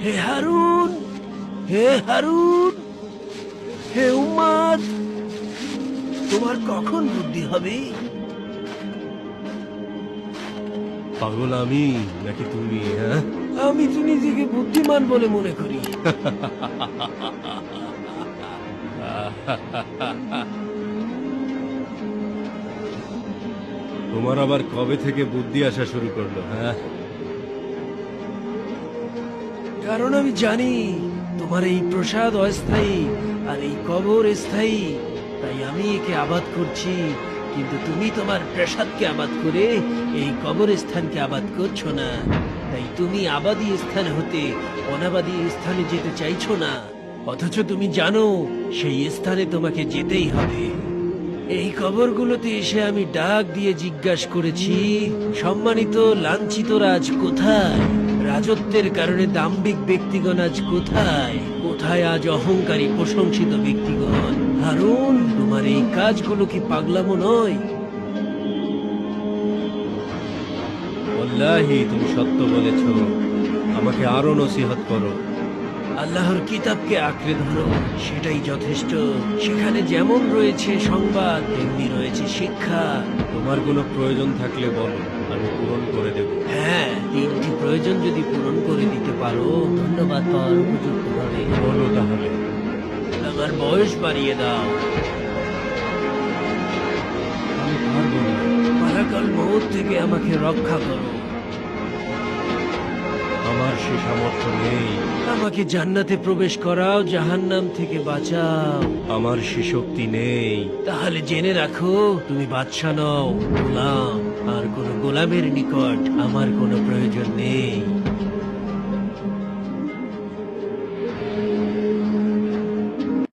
হারুন হে উম্মাদ তোমার কখন বুদ্ধি হবে? পাগল আমি নাকি তুমি হ্যাঁ? আমি তো নিজেকে বুদ্ধিমান বলে মনে করি। তোমার আবার কবে থেকে বুদ্ধি আসা শুরু করল হ্যাঁ? কারণ আমি জানি তোমার এই প্রসাদ অস্থায়ী আর এই কবর স্থায়ী। তাই আমি একে আবাদ করছি। কিন্তু তুমি তোমার প্রসাদকে আবাদ করে এই কবর স্থানকে আবাদ করছ না। তাই তুমি আবাদী স্থান হতে অনাবাদী স্থানে যেতে চাইছো না। অথচ তুমি জানো সেই স্থানে তোমাকে যেতেই হবে। এই কবরগুলোতে এসে আমি ডাক দিয়ে জিজ্ঞাসা করেছি, সম্মানিত লাঞ্ছিত রাজ কোথায়? রাজত্বের কারণে দাম্ভিক ব্যক্তিগণ আজ কোথায়? কোথায় আজ অহংকারী প্রশংসিত ব্যক্তিগণ? হারুন তোমার এই কাজগুলো কি পাগলামো নয়? ওল্লাহি তুমি সত্য বলেছ। আমাকে আরও নসিহত করো। আল্লাহর কিতাবকে আঁকড়ে ধরো সেটাই যথেষ্ট। সেখানে যেমন রয়েছে সংবাদ তেমনি রয়েছে শিক্ষা। তোমার কোনো প্রয়োজন থাকলে বলো আমি পূরণ করে দেব। প্রয়োজন যদি পূরণ করে দিতে পারো ধন্যবাদ পাওয়ার উপযুক্ত হবে। বলো তাহলে। আমার বয়স বাড়িয়ে দাও। আমি পারব না। পারাকাল মৌত থেকে আমাকে রক্ষা করো। সে সামর্থ্য নেই। আমাকে জান্নাতে প্রবেশ করাও জাহান্নাম থেকে বাঁচাও। আমার সে শক্তি নেই। তাহলে জেনে রাখো তুমি বাদশা নও গোলাম। আর কোনো গোলামের নিকট আমার কোনো প্রয়োজন নেই।